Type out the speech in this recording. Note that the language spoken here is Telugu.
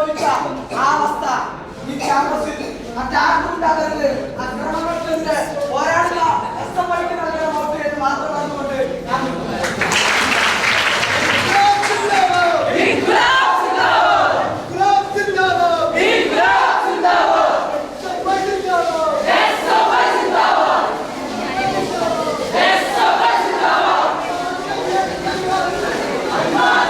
అనుభవించా ఆ అవస్థ నీకు త్యాగం వస్తుంది ఆ త్యాగం ఉంటుంది ఆ క్రమం వచ్చింది పోరాడుతా కష్టపడికి నలగడం అవుతుంది మాత్రం అనుకుంటే Mother!